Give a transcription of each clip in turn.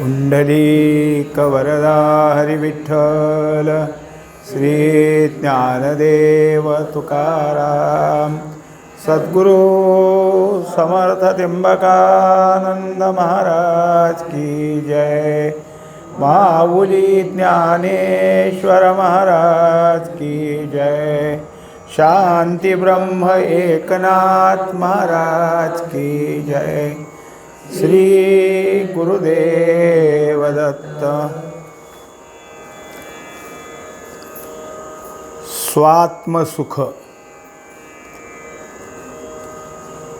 पुंडलीकवरदा हरिविठ्ठल श्री ज्ञानदेव तुकाराम सद्गुरु समर्थ तिंबकानंद महाराज की जय। माऊली ज्ञानेश्वर महाराज की जय। शांती ब्रह्म एकनाथ महाराज की जय। श्री गुरुदेव दत्त स्वात्मसुख।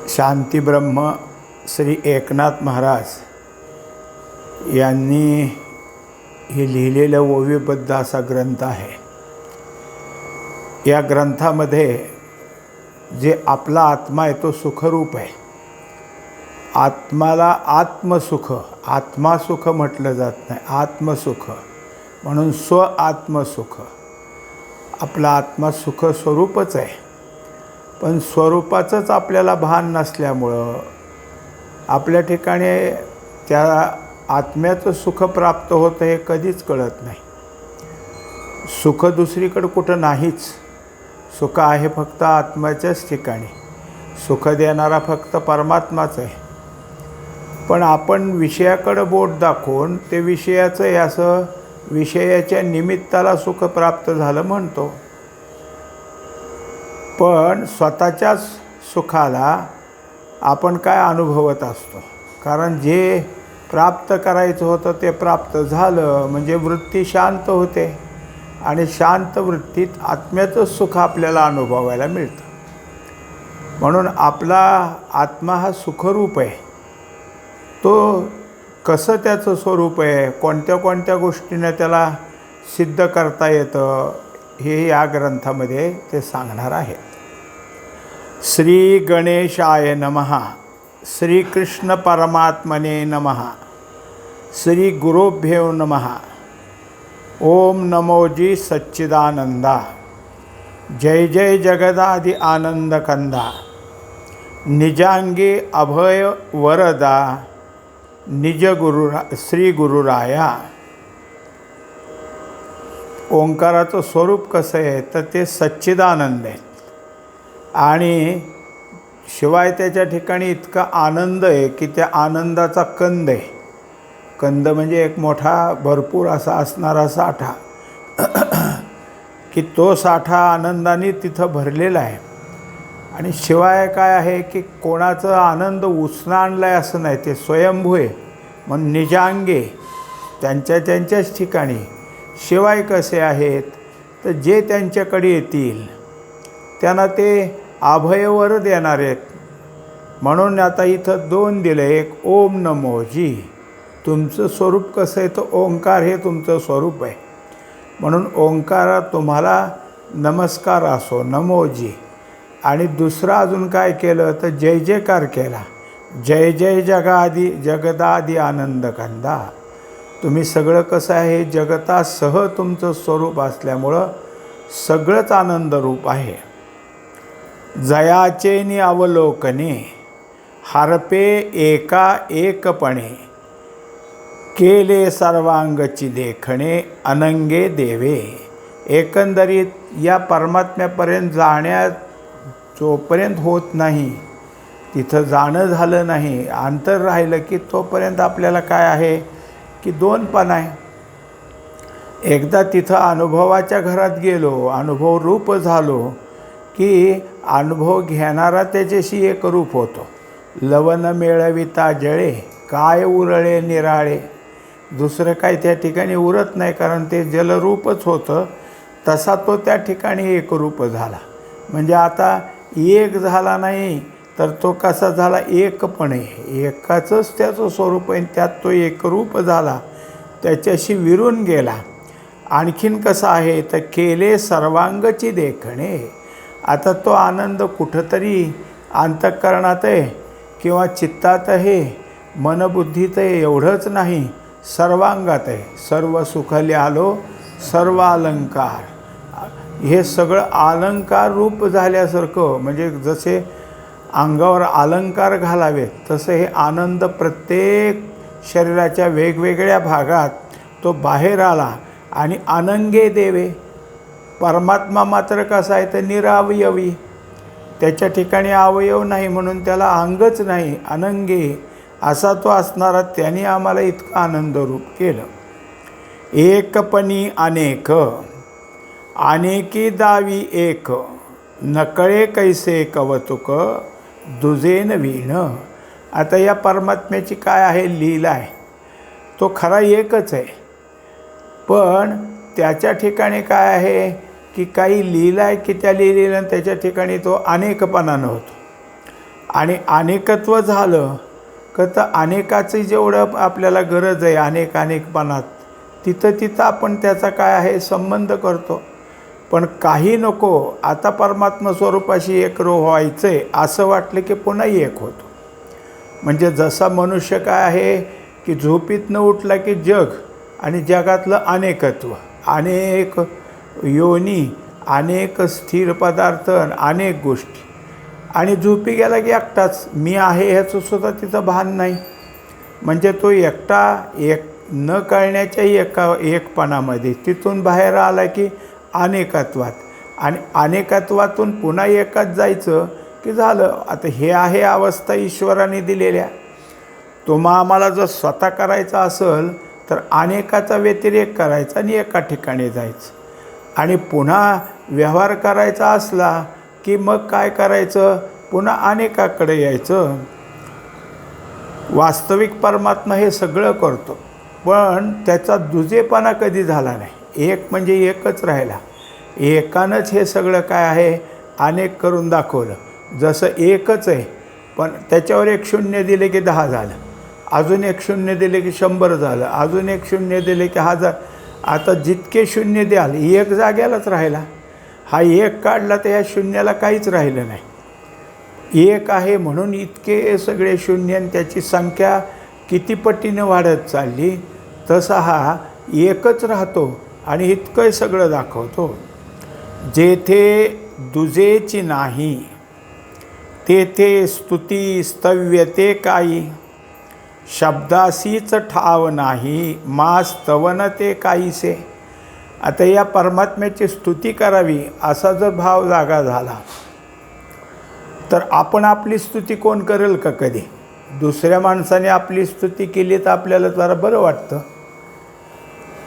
शांतीब्रह्म श्री एकनाथ महाराज यांनी हे लिहिलेलं ओवीबद्ध असा ग्रंथ आहे. या ग्रंथामध्ये जे आपला आत्मा आहे तो सुखरूप आहे. आत्माला आत्मसुख आत्मासुख म्हटलं जात नाही आत्मसुख. म्हणून स्व आत्मसुख. आपला आत्मा सुख स्वरूपच आहे. पण स्वरूपाचंच आपल्याला भान नसल्यामुळं आपल्या ठिकाणी त्या आत्म्याचं सुख प्राप्त होतं हे कधीच कळत नाही. सुख दुसरीकडं कुठं नाहीच. सुख आहे फक्त आत्म्याच्याच ठिकाणी. सुख देणारा फक्त परमात्माच आहे. पण आपण विषयाकडं बोट दाखवून ते विषयाचं हे असं विषयाच्या निमित्ताला सुख प्राप्त झालं म्हणतो. पण स्वतःच्याच सुखाला आपण काय अनुभवत असतो? कारण जे प्राप्त करायचं होतं ते प्राप्त झालं म्हणजे वृत्ती शांत होते. आणि शांत वृत्तीत आत्म्याचं सुख आपल्याला अनुभवायला मिळतं. म्हणून आपला आत्मा हा सुखरूप आहे. तो कसं त्याचं स्वरूप आहे? कोणत्या कोणत्या गोष्टीनं त्याला सिद्ध करता येतं? हे या ग्रंथामध्ये ते सांगणार आहेत. श्री गणेशाय नमहा श्रीकृष्ण परमात्मने नमहा श्री गुरुभ्यो नमहा ओम नमोजी सच्चिदानंदा जय जय जगदादि आनंद कंदा निजांगी अभय वरदा. निज गुरुरा श्री गुरुराया ओंकाराचं स्वरूप कसं आहे? तर ते सच्चिदानंद आहे. आणि शिवाय त्याच्या ठिकाणी इतका आनंद आहे की त्या आनंदाचा कंद आहे. कंद म्हणजे एक मोठा भरपूर असा असणारा साठा. की तो साठा आनंदाने तिथं भरलेला आहे. आणि शिवाय काय आहे की कोणाचं आनंद उसणं आणलं आहे असं नाही ते स्वयंभू आहे मग निजांगे त्यांच्या त्यांच्याच ठिकाणी. शिवाय कसे आहेत? तर जे त्यांच्याकडे येतील त्यांना ते अभयवर देणार आहेत. म्हणून आता इथं दोन दिले एक ओम नमोजी तुमचं स्वरूप कसं आहे? तर ओंकार हे तुमचं स्वरूप आहे. म्हणून ओंकारा तुम्हाला नमस्कार असो नमोजी आणि दुसरं अजून काय केलं तर जय जयकार केला. जय जय जगादी जगदादी आनंद कंदा तुम्ही सगळं कसं आहे? जगतासह तुमचं स्वरूप असल्यामुळं सगळंच आनंदरूप आहे. जयाचे नि अवलोकने हरपे एका एकपणे. केले सर्वांगची देखणे अनंगे देवे. एकंदरीत या परमात्म्यापर्यंत जाण्यात जोपर्यंत होत नाही तिथं जाणं झालं नाही अंतर राहिलं की तोपर्यंत आपल्याला काय आहे की दोन पण आहे. एकदा तिथं अनुभवाच्या घरात गेलो अनुभव रूप झालो की अनुभव घेणारा त्याच्याशी एक रूप होतो. लवन मेळविता जळे काय उरळे निराळे. दुसरं काय त्या ठिकाणी उरत नाही कारण ते जलरूपच होतं. तसा तो त्या ठिकाणी एकरूप झाला. म्हणजे आता एक झाला नाही तर तो कसा झाला? एकपणे एकाचंच त्याचं स्वरूप आहे त्यात तो एकरूप झाला. त्याच्याशी विरून गेला. आणखीन कसा आहे? तर केले सर्वांगची देखणे. आता तो आनंद कुठंतरी अंतःकरणात आहे किंवा चित्तात आहे मनबुद्धीत आहे एवढंच नाही. सर्वांगात आहे. सर्व सुखले आलो सर्व अलंकार. हे सगळं अलंकार रूप झाल्यासारखं म्हणजे जसे अंगावर अलंकार घालावेत तसं हे आनंद प्रत्येक शरीराच्या वेगवेगळ्या भागात तो बाहेर आला आणि अनंगे देवे. परमात्मा मात्र कसा आहे तर निरावयवी. त्याच्या ठिकाणी अवयव नाही म्हणून त्याला अंगच नाही अनंगे. असा तो असणारा त्याने आम्हाला इतकं आनंदरूप केलं. एकपणी अनेक. अनेकी दावी एक नकळे कैसे कवतुक दुजेन वीण. आता या परमात्म्याची काय आहे? लीला आहे. तो खरा एकच आहे. पण त्याच्या ठिकाणी काय आहे? की काही लीला आहे की त्या लिहिलेलं त्याच्या ठिकाणी तो अनेकपणानं होतो. आणि अनेकत्व झालं का तर अनेकाचं जेवढं आपल्याला गरज आहे अनेक अनेकपणात तिथं तिथं आपण त्याचा काय आहे? संबंध करतो. पण काही नको आता परमात्मा स्वरूपाशी एक रो व्हायचं आहे असं वाटलं की पुन्हा एक होतो. म्हणजे जसा मनुष्य काय आहे की झोपीतनं उठला की जग आणि जगातलं अनेकत्व अनेक योनी अनेक स्थिर पदार्थ अनेक गोष्टी. आणि झोपी गेला की एकटाच मी आहे ह्याचं सुद्धा तिचं भान नाही. म्हणजे तो एकटा एक न कळण्याच्या एका एकपणामध्ये तिथून बाहेर आला की अनेकत्वात. आणि अनेकत्वातून पुन्हा एकात जायचं की झालं आता हे आहे अवस्था ईश्वराने दिलेल्या. तुम्हा आम्हाला जर स्वतः करायचा असेल तर अनेकाचा व्यतिरेक करायचा आणि एका ठिकाणी जायचं. आणि पुन्हा व्यवहार करायचा असला की मग काय करायचं? पुन्हा अनेकाकडे यायचं. वास्तविक परमात्मा हे सगळं करतो पण त्याचा दुजेपणा कधी झाला नाही. एक म्हणजे एकच राहिला. एकानंच हे सगळं काय आहे? अनेक करून दाखवलं. जसं एकच आहे पण त्याच्यावर एक शून्य दिले की दहा झालं. अजून एक शून्य दिले की शंभर झालं. अजून एक शून्य दिले की हजार. आता जितके शून्य द्याल एक जाग्यालाच राहिला. हा एक काढला तर या शून्याला काहीच राहिलं नाही. एक आहे म्हणून इतके सगळे शून्य आणि त्याची संख्या किती पटीनं वाढत चालली तसा हा एकच राहतो. आणि इतकं सगळं दाखवतो. जेथे दुजेची नाही तेथे स्तुती स्तव्य ते काही. शब्दासीच ठाव नाही मा स्तवन ते काहीसे. आता या परमात्म्याची स्तुती करावी असा जर भाव जागा झाला तर आपण आपली स्तुती कोण करेल का कधी? दुसऱ्या माणसाने आपली स्तुती केली तर आपल्याला जरा बरं वाटतं.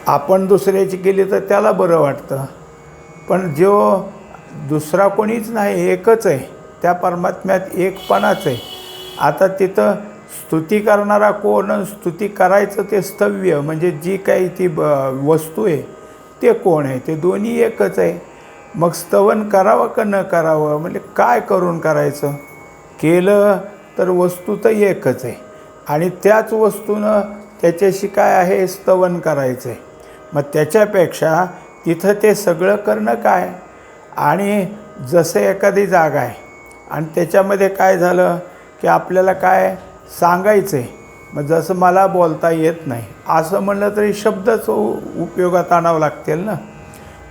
आपण दुसऱ्याची केली तर त्याला बरं वाटतं. पण जो दुसरा कोणीच नाही एकच आहे त्या परमात्म्यात एकपणाच आहे. आता तिथं स्तुती करणारा कोण स्तुती करायचं ते स्तव्य म्हणजे जी काही ती ब वस्तू आहे ते कोण आहे? ते दोन्ही एकच आहे. मग स्तवन करावं का न करावं? म्हणजे काय करून करायचं? केलं तर वस्तू तर एकच आहे. आणि त्याच वस्तूनं त्याच्याशी काय आहे? स्तवन करायचं आहे मग त्याच्यापेक्षा तिथं ते सगळं करणं काय? आणि जसं एखादी जागा आहे. आणि त्याच्यामध्ये काय झालं की आपल्याला काय सांगायचं आहे मग जसं मला बोलता येत नाही. असं म्हणलं तरी शब्दच उ- उपयोगात आणावं लागतील ना?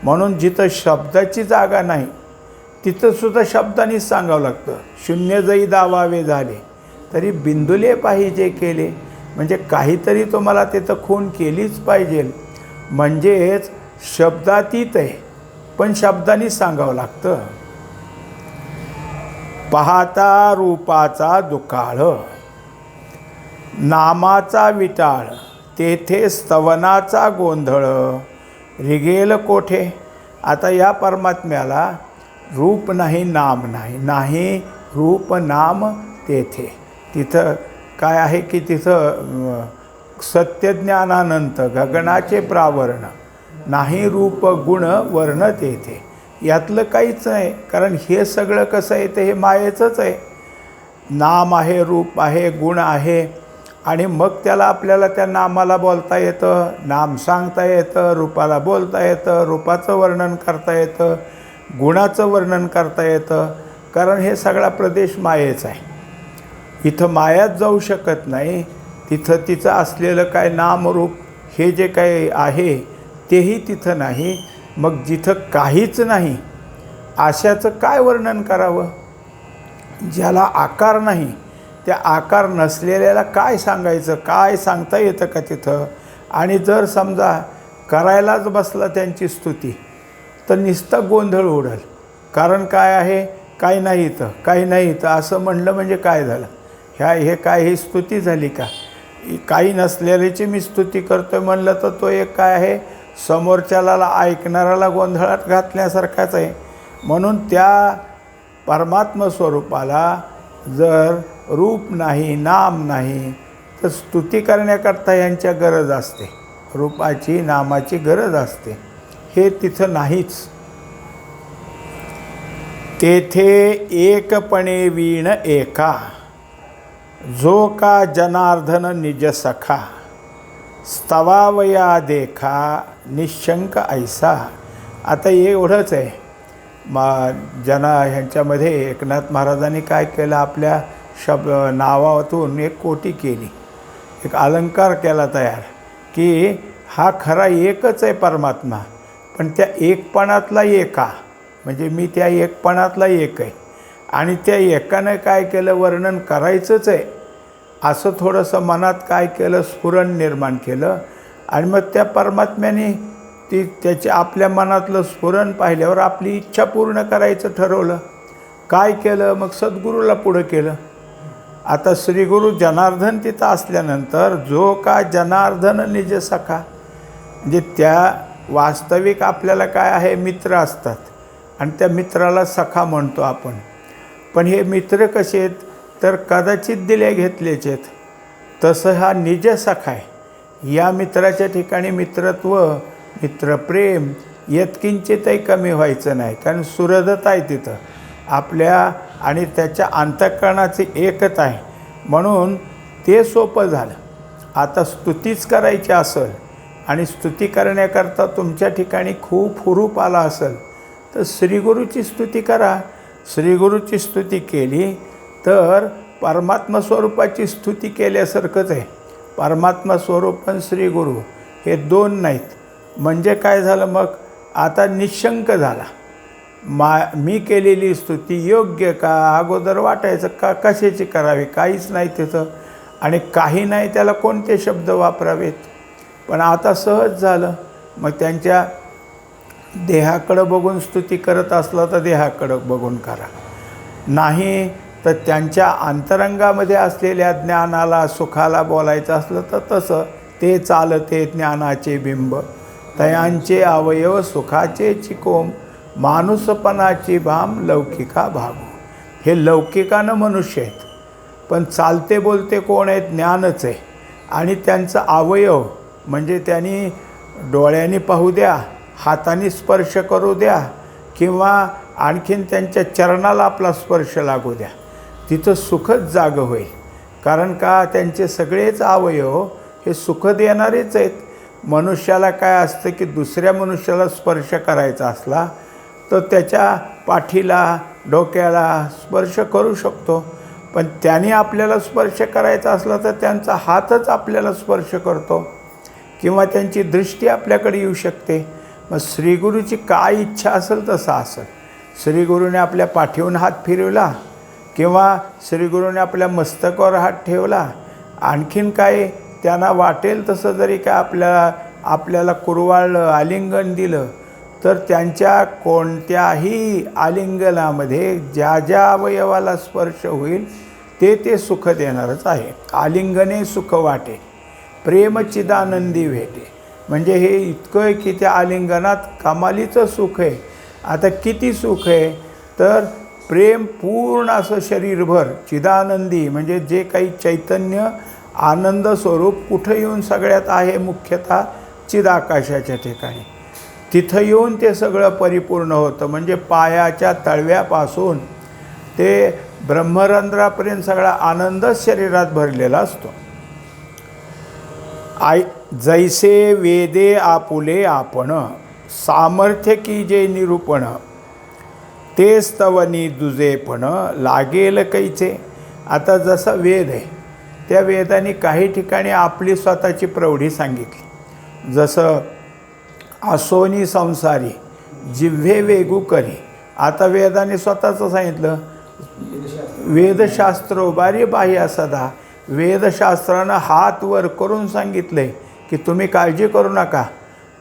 म्हणून जिथं शब्दाची जागा नाही तिथंसुद्धा शब्दानेच सांगावं लागतं. शून्य जरी दावावे झाले तरी बिंदुले पाहिजे केले. म्हणजे काहीतरी तुम्हाला तिथं खून केलीच पाहिजे. म्हणजेच शब्दातीत आहे. पण शब्दानेच सांगावं लागतं. पाहता रूपाचा दुकाळ नामाचा विटाळ तेथे स्तवनाचा गोंधळ. रिगेल कोठे? आता या परमात्म्याला रूप नाही नाम नाही नाही रूप नाम तेथे. तिथं काय आहे की तिथं सत्यज्ञानानंत गगनाचे प्रावरण नाही रूप गुण वर्ण येते यातलं काहीच नाही कारण हे सगळं कसं आहे ते हे मायेचंच आहे. नाम आहे रूप आहे गुण आहे आणि मग त्याला आपल्याला त्या नामाला बोलता येतं नाम सांगता येतं रूपाला बोलता येतं रूपाचं वर्णन करता येतं गुणाचं वर्णन करता येतं कारण हे सगळा प्रदेश मायेचा आहे. इथं मायाच जाऊ शकत नाही तिथं तिचं असलेलं काय नामरूप हे जे काही आहे तेही तिथं नाही. मग जिथं काहीच नाही अशाचं काय वर्णन करावं? ज्याला आकार नाही त्या आकार नसलेल्याला काय सांगायचं? काय सांगता येतं का तिथं? आणि जर समजा करायलाच बसला त्यांची स्तुती तर नुसतं गोंधळ उडल. कारण काय आहे? काही नाही इथं काही नाही इथं. असं म्हणलं म्हणजे काय झालं? ह्या हे काय ही स्तुती झाली का? काही नसलेल्याची मी स्तुती करतोय म्हणलं तर तो एक काय आहे? समोरच्याला ऐकणाऱ्याला गोंधळात घातल्यासारखाच आहे. म्हणून त्या परमात्म स्वरूपाला जर रूप नाही नाम नाही तर स्तुती करण्याकरता यांच्या गरज असते. रूपाची नामाची गरज असते. हे तिथं नाहीच. तेथे एकपणे वीण एका. जो का जनार्दन निज सखा स्तवावया देखा निशंक ऐसा. आता एवढंच आहे. मा जना ह्यांच्यामध्ये एकनाथ महाराजांनी काय केलं? आपल्या शब नावातून एक कोटी केली. एक अलंकार केला तयार. की हा खरा एकच आहे परमात्मा. पण त्या एकपणातला एका म्हणजे मी त्या एकपणातला एक आहे. आणि त्या एकानं काय केलं? वर्णन करायचंच आहे. असं थोडंसं मनात काय केलं? स्फुरण निर्माण केलं. आणि मग त्या परमात्म्याने ती त्याच्या आपल्या मनातलं स्फुरण पाहिल्यावर आपली इच्छा पूर्ण करायचं ठरवलं. काय केलं? मग सद्गुरूला पुढं केलं. आता श्रीगुरु जनार्दन तिथं असल्यानंतर जो का जनार्दन निज सखा. म्हणजे त्या वास्तविक आपल्याला काय आहे? मित्र असतात. आणि त्या मित्राला सखा म्हणतो आपण. पण हे मित्र कसे आहेत तर कदाचित दिले घेतलेचे आहेत. तसं हा निजसखा आहे. या मित्राच्या ठिकाणी मित्रत्व मित्रप्रेम यत्किंचितही कमी व्हायचं नाही कारण सुरदत आहे तिथं. आपल्या आणि त्याच्या अंतःकरणाची एकता आहे. म्हणून ते सोपं झालं. आता स्तुतीच करायची असेल आणि स्तुती करण्याकरता तुमच्या ठिकाणी खूप हुरूप आला असेल तर श्रीगुरूची स्तुती करा. श्रीगुरूची स्तुती केली तर परमात्मा स्वरूपाची स्तुती केल्यासारखंच आहे. परमात्मा स्वरूप आणि श्रीगुरू हे दोन नाहीत. म्हणजे काय झालं मग? आता निशंक झाला. मा मी केलेली स्तुती योग्य का? अगोदर वाटायचं का? कशाची करावी? काहीच नाही तिथं. आणि काही नाही त्याला कोणते शब्द वापरावेत? पण आता सहज झालं. मग त्यांच्या देहाकडं बघून स्तुती करत असलं तर देहाकडं बघून करा. नाही तर त्यांच्या अंतरंगामध्ये असलेल्या ज्ञानाला सुखाला बोलायचं असलं तर तसं. ते चालते ज्ञानाचे बिंब. तयांचे अवयव सुखाचे चिकोम. माणूसपणाची भाम लौकिका भागो. हे लौकिकानं मनुष्य आहेत. पण चालते बोलते कोण आहेत? ज्ञानच आहे. आणि त्यांचा अवयव म्हणजे त्यांनी डोळ्यांनी पाहू द्या. हाताने स्पर्श करू द्या किंवा आणखीन त्यांच्या चरणाला आपला स्पर्श लागू द्या. तिथं सुखच जागं होईल. कारण का? त्यांचे सगळेच अवयव हे सुख देणारेच आहेत. मनुष्याला काय असतं की दुसऱ्या मनुष्याला स्पर्श करायचा असला तर त्याच्या पाठीला डोक्याला स्पर्श करू शकतो. पण त्याने आपल्याला स्पर्श करायचा असला तर त्यांचा हातच आपल्याला स्पर्श करतो किंवा त्यांची दृष्टी आपल्याकडे येऊ शकते. मग श्रीगुरूची काय इच्छा असेल तसं असेल श्रीगुरूने आपल्या पाठीवून हात फिरवला किंवा श्रीगुरूने आपल्या मस्तकावर हात ठेवला. आणखीन काय त्यांना वाटेल तसं जरी काय आपल्याला आपल्याला कुरवाळलं आलिंगन दिलं तर त्यांच्या कोणत्याही आलिंगनामध्ये ज्या ज्या अवयवाला स्पर्श होईल ते ते सुख देणारच आहे. आलिंगने सुख वाटे. प्रेमचिदानंदी भेटे. म्हणजे हे इतकं आहे की त्या आलिंगनात कमालीचं सुख आहे. आता किती सुख आहे? तर प्रेम पूर्ण असं शरीरभर चिदानंदी म्हणजे जे काही चैतन्य आनंद स्वरूप कुठं येऊन सगळ्यात आहे मुख्यतः चिदाकाशाच्या ठिकाणी. तिथं येऊन ते सगळं परिपूर्ण होतं. म्हणजे पायाच्या तळव्यापासून ते ब्रह्मरंध्रापर्यंत सगळा आनंदच शरीरात भरलेला असतो. आय जैसे वेदे आपुले आपण सामर्थ्य की जे निरूपण ते स्तवनी दुजेपण लागेल कैचे. आता जसं वेद आहे त्या वेदाने काही ठिकाणी आपली स्वतःची प्रौढी सांगितली. जसं असोनी संसारी जिव्हे वेगू करी. आता वेदाने स्वतःचं सांगितलं वेदशास्त्र बारी बाह्य सदा. वेदशास्त्रानं हात वर करून सांगितलं आहे की तुम्ही काळजी करू नका.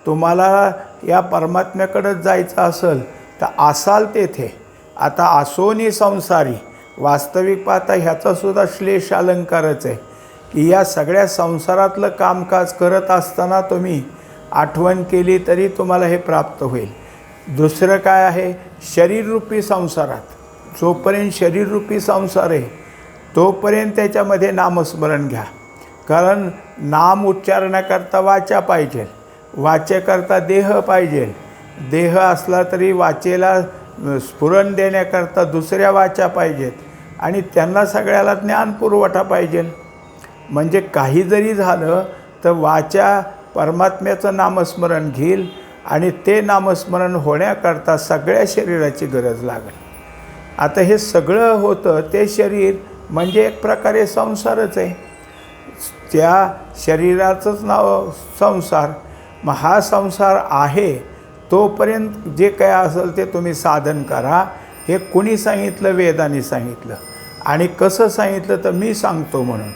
तुम्हाला या परमात्म्याकडं जायचं असेल तर असाल तेथे. आता असोनी संसारी. वास्तविक पाहता ह्याचासुद्धा श्लेष अलंकारच आहे. की या सगळ्या संसारातलं कामकाज करत असताना तुम्ही आठवण केली तरी तुम्हाला हे प्राप्त होईल. दुसरं काय आहे? शरीररूपी संसारात. जोपर्यंत शरीररूपी संसार आहे तोपर्यंत त्याच्यामध्ये नामस्मरण घ्या. कारण नाम उच्चारण्याकरता वाचा पाहिजे. वाचेकरता देह पाहिजे. देह असला तरी वाचेला स्फुरण देण्याकरता दुसऱ्या वाचा पाहिजेत. आणि त्यांना सगळ्याला ज्ञान पुरवठा पाहिजे. म्हणजे काही जरी झालं तर वाचा परमात्म्याचं नामस्मरण घेईल आणि ते नामस्मरण होण्याकरता सगळ्या शरीराची गरज लागेल. आता हे सगळं होतं ते शरीर म्हणजे एक प्रकारे संसारच आहे. त्या शरीराचंच नाव संसार मग हा संसार आहे तोपर्यंत जे काय असेल ते तुम्ही साधन करा. हे कुणी सांगितलं? वेदाने सांगितलं. आणि कसं सांगितलं तर मी सांगतो म्हणून.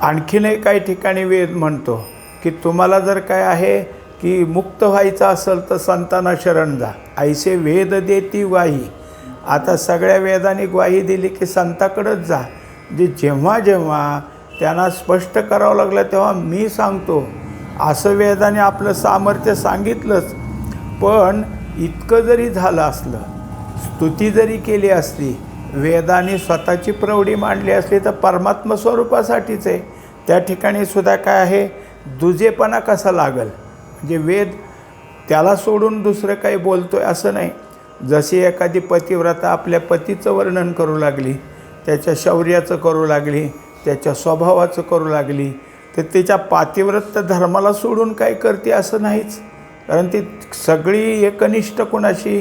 आणखीनही काही ठिकाणी वेद म्हणतो की तुम्हाला जर काय आहे की मुक्त व्हायचं असेल तर संतांना शरण जा ऐसे वेद देती ग्वाही. आता सगळ्या वेदाने ग्वाही दिली की संताकडंच जा. जे जेव्हा जेव्हा त्यांना स्पष्ट करावं लागलं तेव्हा मी सांगतो. असं वेदाने आपलं सामर्थ्य सांगितलंच. पण इतकं जरी झालं असलं स्तुती जरी केली असली वेदाने स्वतःची प्रौढी मांडली असली तर परमात्मा स्वरूपासाठीच आहे. त्या ठिकाणी सुद्धा काय आहे? दुजेपणा कसा लागल? म्हणजे वेद त्याला सोडून दुसरं काही बोलतो आहे असं नाही. जशी एखादी पतिव्रता आपल्या पतीचं वर्णन करू लागली त्याच्या शौर्याचं करू लागली त्याच्या स्वभावाचं करू लागली तर त्याच्या पातिव्रत धर्माला सोडून काय करते असं नाहीच. कारण ती सगळी एकनिष्ठ कोणाशी?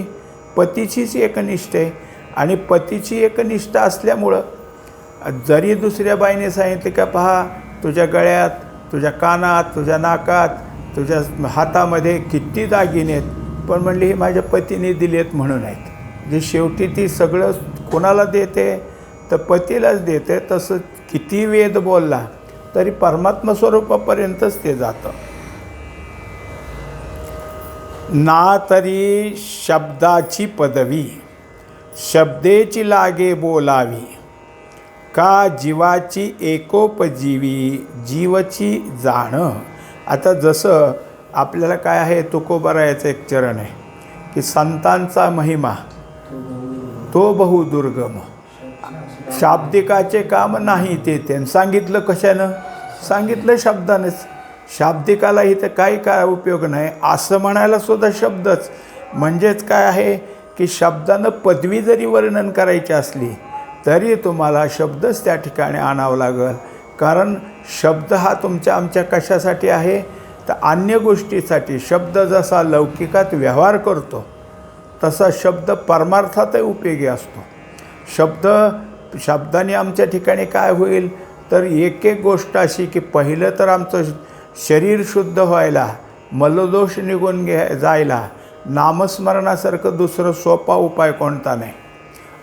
पतीचीच एकनिष्ठ आहे. आणि पतीची एकनिष्ठ असल्यामुळं जरी दुसऱ्या बाईने सांगितले का पहा तुझ्या गळ्यात तुझ्या कानात तुझ्या नाकात तुझ्या हातामध्ये किती दागिने आहेत? पण म्हणली ही माझ्या पतीने दिलेत म्हणून आहेत. जे शेवटी ती सगळं कोणाला देते तर पतीलाच देते तसं किती वेद बोलला तरी परमात्मस्वरूपापर्यंतच ते जातं. ना तरी शब्दाची पदवी शब्देची लागे बोलावी का जीवाची एकोपजीवी जीवची जाणं. आता जसं आपल्याला काय आहे तुकोबरायाचं एक चरण आहे की संतांचा महिमा तो बहुदुर्गम. शाब्दिकाचे काम नाही ते त्यांनी सांगितलं कशानं? सांगितलं शब्दानेच. शाब्दिकाला इथं काही काय उपयोग नाही असं म्हणायला सुद्धा शब्दच. म्हणजेच काय आहे की शब्दानं पदवी जरी वर्णन करायची असली तरी तुम्हाला शब्दच त्या ठिकाणी आणावं लागेल. कारण शब्द हा तुमच्या आमच्या कशासाठी आहे? तर अन्य गोष्टीसाठी. शब्द जसा लौकिकात व्यवहार करतो तसा शब्द परमार्थातही उपयोगी असतो. शब्द शब्दाने आमच्या ठिकाणी काय होईल? तर एक एक गोष्ट अशी की पहिलं तर आमचं शरीर शुद्ध व्हायला मलदोष निघून घ्या जायला नामस्मरणासारखं दुसरं सोपा उपाय कोणता नाही.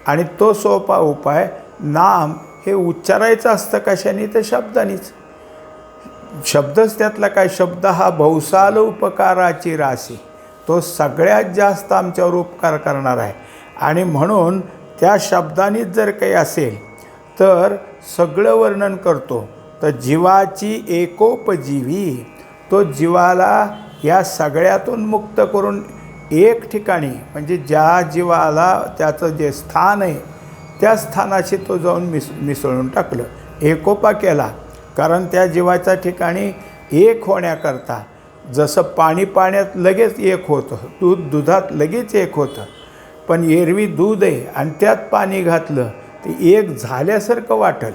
आणि तो सोपा उपाय नाम हे उच्चारायचं असतं कशाने? तर शब्दानीच. शब्दच त्यातला काय? शब्द हा भौसाल उपकाराची राशी. तो सगळ्यात जास्त आमच्यावर उपकार करणार आहे. आणि म्हणून त्या शब्दानेच जर काही असेल तर सगळं वर्णन करतो. तर जीवाची एकोपजीवी तो जीवाला या सगळ्यातून मुक्त करून एक ठिकाणी म्हणजे ज्या जीवाला त्याचं जे स्थान आहे त्या स्थानाशी तो जाऊन मिस मिसळून टाकलं. एकोपा केला कारण त्या जीवाच्या ठिकाणी एक होण्याकरता जसं पाणी पाण्यात लगेच एक होतं दूध दुधात लगेच एक होतं पण एरवी दूध आहे आणि त्यात पाणी घातलं ते एक झाल्यासारखं वाटेल.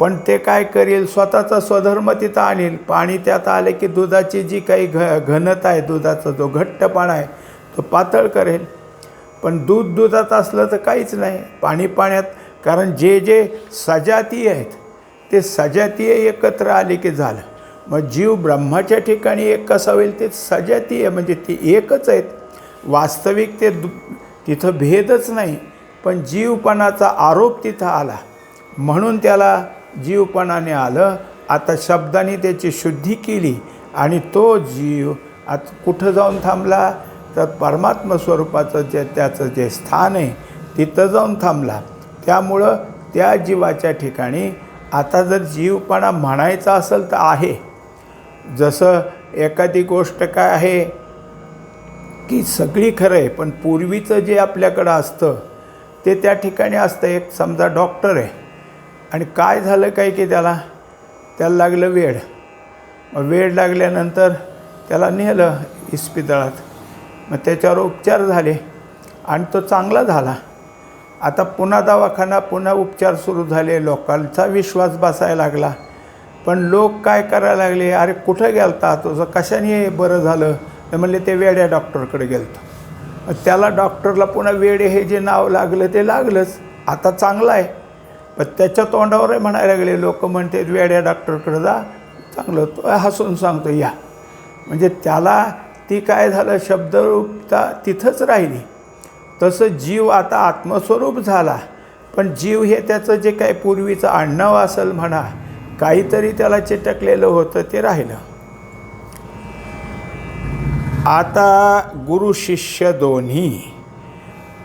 पण ते काय करेल? स्वतःचा स्वधर्म तिथं आणेल. पाणी त्यात आले की दुधाची जी काही घ घनता आहे दुधाचा जो घट्टपणा आहे तो पातळ करेल. पण दूध दुधात असलं तर काहीच नाही. पाणी पाण्यात कारण जे जे सजातीय आहेत ते सजातीय एकत्र आले की झालं. मग जीव ब्रह्माच्या ठिकाणी एक कसा होईल? ते सजातीय म्हणजे ते एकच आहेत. वास्तविक ते दु तिथं भेदच नाही पण जीवपणाचा आरोप तिथं आला. म्हणून त्याला जीवपणाने आलं. आता शब्दाने त्याची शुद्धी केली आणि तो जीव आता कुठं जाऊन थांबला? तर परमात्म स्वरूपाचं जे त्याचं जे स्थान आहे तिथं जाऊन थांबला. त्यामुळं त्या जीवाच्या ठिकाणी आता जर जीवपणा म्हणायचा असेल तर आहे. जसं एखादी गोष्ट काय आहे? की सगळी खरं आहे पण पूर्वीचं जे आपल्याकडं असतं ते त्या ठिकाणी असतं. एक समजा डॉक्टर आहे. आणि काय झालं काय की त्याला त्याला लागलं वेड. मग वेड लागल्यानंतर त्याला नेलं इस्पितळात. मग त्याच्यावर उपचार झाले आणि तो चांगला झाला. आता पुन्हा दवाखाना पुन्हा उपचार सुरू झाले. लोकांचा विश्वास बसायला लागला. पण लोक काय करायला लागले? अरे कुठं गेलता? तुझं कशाने बरं झालं? तर म्हणले ते वेड्या डॉक्टरकडे गेलं मग त्याला डॉक्टरला पुन्हा वेडे हे जे नाव लागलं ते लागलंच. आता चांगलं आहे. पण त्याच्या तोंडावर म्हणायला लागले लोक म्हणते वेड्या डॉक्टरकडे जा चांगलं तो हसून सांगतो या. म्हणजे त्याला ती काय झालं शब्दरूपता तिथंच राहिली. तसं जीव आता आत्मस्वरूप झाला. पण जीव हे त्याचं जे काही पूर्वीचं आडनाव असेल म्हणा काहीतरी त्याला चिटकलेलं होतं ते राहिलं. आता गुरु शिष्य दोन्ही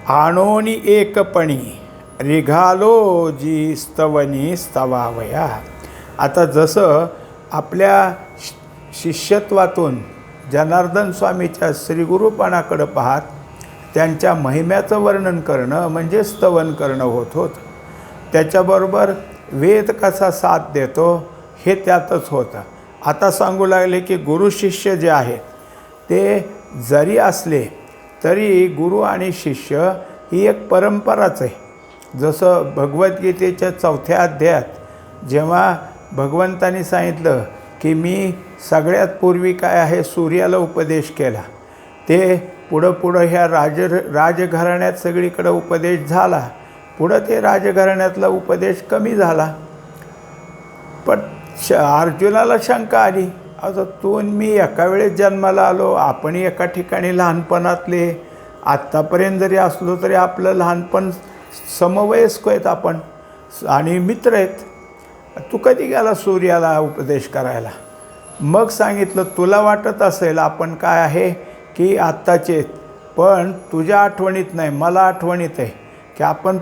आणोनी एकपणी रिघालो जी स्तवनी स्तवावया. आता जसं आपल्या शि- शिष्यत्वातून जनार्दन स्वामीच्या श्रीगुरुपणाकडं पाहत त्यांच्या महिम्याचं वर्णन करणं म्हणजे स्तवन करणं होत होतं. त्याच्याबरोबर वेद कसा साथ देतो हे त्यातच होतं. आता सांगू लागले की गुरु शिष्य जे आहेत ते जरी असले तरी गुरु आणि शिष्य ही एक परंपराच आहे. जसं भगवद्गीतेच्या चौथ्या अध्यायात जेव्हा भगवंतानी सांगितलं की मी सगळ्यात पूर्वी काय आहे सूर्याला उपदेश केला. ते पुढं पुढं ह्या राज राजघराण्यात सगळीकडं उपदेश झाला. पुढं ते राजघराण्यातला उपदेश कमी झाला. पण श अर्जुनाला शंका आली. आता तू आणि मी एका वेळेस जन्माला आलो आपण एका ठिकाणी लहानपणातले. आत्तापर्यंत जरी असलो तरी आपलं लहानपण समवयस्क आहेत आपण आणि मित्र आहेत. तू कधी गेला सूर्याला उपदेश करायला? मग सांगितलं तुला वाटत असेल आपण काय आहे की आत्ताचे आहेत. पण तुझ्या आठवणीत नाही मला आठवणीत आहे की आपण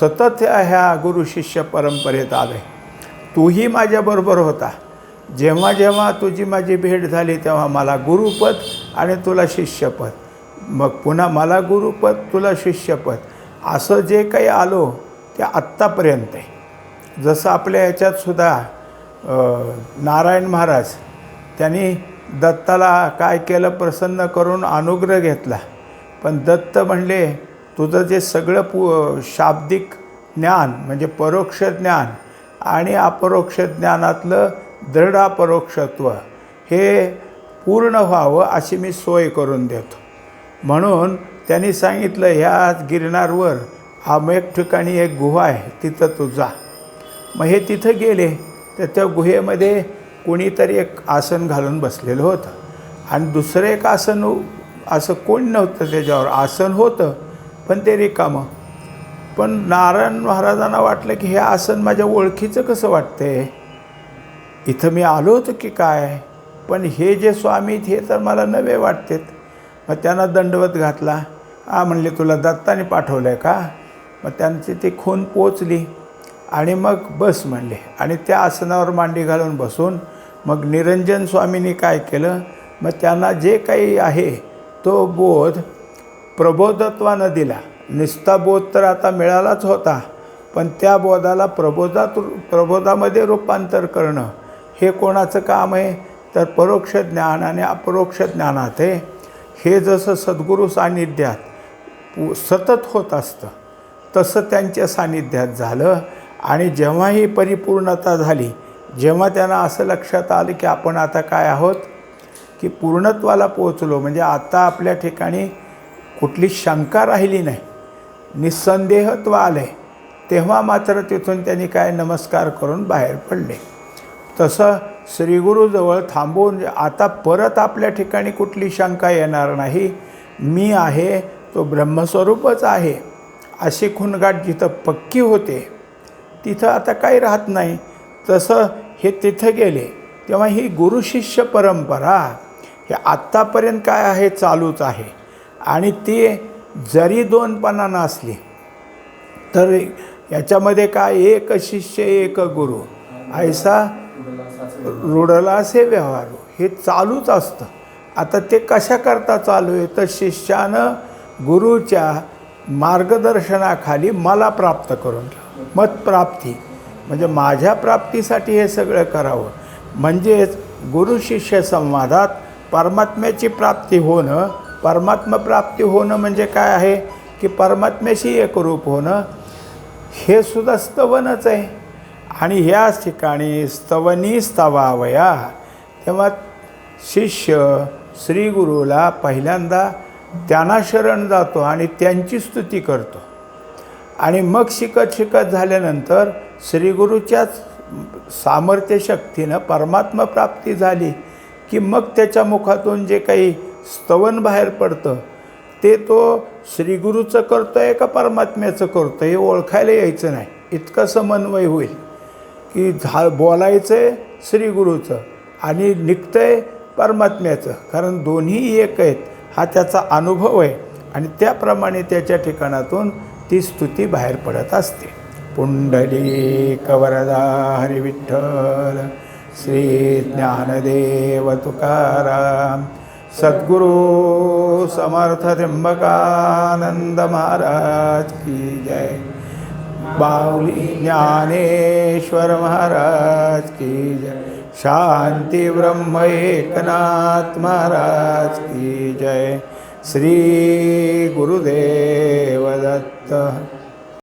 सतत ह्या गुरु शिष्य परंपरेत आलो आहे तूही माझ्याबरोबर होता. जेव्हा जेव्हा तुझी माझी भेट झाली तेव्हा मला गुरुपद आणि तुला शिष्यपद. मग पुन्हा मला गुरुपद तुला शिष्यपद. असं जे काही आलो ते आत्तापर्यंत आहे. जसं आपल्या याच्यातसुद्धा नारायण महाराज त्यांनी दत्ताला काय केलं प्रसन्न करून अनुग्रह घेतला. पण दत्त म्हणले तुझं जे सगळं पु शाब्दिक ज्ञान म्हणजे परोक्ष ज्ञान आणि अपरोक्ष ज्ञानातलं दृढापरोक्षत्व हे पूर्ण व्हावं अशी मी सोय करून देतो. म्हणून त्यांनी सांगितलं ह्या गिरणारवर एक ठिकाणी एक गुहा आहे तिथं तू जा. मग हे तिथं गेले तर त्या गुहेमध्ये कोणीतरी एक आसन घालून बसलेलं होतं. आणि दुसरं एक आसन असं कोण नव्हतं त्याच्यावर. आसन होतं पण ते रिकामं. पण नारायण महाराजांना वाटलं की हे आसन माझ्या ओळखीचं कसं वाटतंय? इथं मी आलो होतो की काय? पण हे जे स्वामी आहेत हे तर मला नवे वाटतेत. मग त्यांना दंडवत घातला. हा म्हणले तुला दत्ताने पाठवलं आहे का? मग त्यांची ती खून पोचली. आणि मग बस म्हणले. आणि त्या आसनावर मांडी घालून बसून मग निरंजन स्वामींनी काय केलं? मग त्यांना जे काही आहे तो बोध प्रबोधत्वानं दिला. नुसता बोध तर आता मिळालाच होता. पण त्या बोधाला प्रबोधात प्रबोधामध्ये रूपांतर करणं हे कोणाचं काम आहे? तर परोक्ष ज्ञान आणि अपरोक्ष ज्ञानात आहे. हे जसं सद्गुरू सान्निध्यात पु- सतत होत असतं तसं त्यांच्या सान्निध्यात झालं. आणि जेव्हा ही परिपूर्णता झाली जेव्हा त्यांना असं लक्षात आलं की आपण आता काय आहोत? की पूर्णत्वाला पोचलो म्हणजे आता आपल्या ठिकाणी कुठली शंका राहिली नाही निस्संदेहत्व आहे तेव्हा मात्र तिथून त्यांनी काय नमस्कार करून बाहेर पडले. तसं श्रीगुरूजवळ थांबून आता परत आपल्या ठिकाणी कुठली शंका येणार नाही. मी आहे तो ब्रह्मस्वरूपच आहे अशी खुणगाठ जिथं पक्की होते तिथं आता काही राहत नाही. तसं हे तिथं गेले तेव्हा ही गुरुशिष्य परंपरा हे आत्तापर्यंत काय आहे चालूच आहे. आणि ती जरी दोनपणानं असली तर याच्यामध्ये काय एक शिष्य एक गुरु. ऐसा रुडला असे व्यवहार हो. हे. चालूच असतं. आता ते कशाकरता चालू आहे? तर शिष्यानं गुरुच्या मार्गदर्शनाखाली मला प्राप्त करून घ्या मतप्राप्ती म्हणजे माझ्या प्राप्तीसाठी हे सगळं करावं. म्हणजेच गुरु शिष्य संवादात परमात्म्याची प्राप्ती होणं परमात्मप्राप्ती होणं म्हणजे काय आहे? की परमात्म्याशी एकरूप होणं हे सुद्धा स्तवनच आहे. आणि ह्याच ठिकाणी स्तवनी स्तवावया. तेव्हा शिष्य श्रीगुरूला पहिल्यांदा त्यांना शरण जातो आणि त्यांची स्तुती करतो. आणि मग शिकत शिकत झाल्यानंतर श्रीगुरूच्याच सामर्थ्य शक्तीनं परमात्मा प्राप्ती झाली की मग त्याच्या मुखातून जे काही स्तवन बाहेर पडतं ते तो श्रीगुरूचं करतो आहे का परमात्म्याचं करतो हे ओळखायला यायचं नाही. इतकं समन्वय होईल. की झा बोलायचं आहे श्रीगुरूचं आणि निघतं आहे परमात्म्याचं. कारण दोन्ही एक आहेत हा त्याचा अनुभव आहे आणि त्याप्रमाणे त्याच्या ठिकाणातून ती स्तुती बाहेर पडत असते. पुंडली कवरदा हरिविठ्ठल श्री ज्ञानदेव तुकाराम सद्गुरू समर्थ त्र्यंबकानंद महाराज की जय. बाहुली ज्ञानेश्वर महाराज की जय। शांती ब्रह्म एकनाथ महाराज की जय। श्री गुरुदेव दत्त।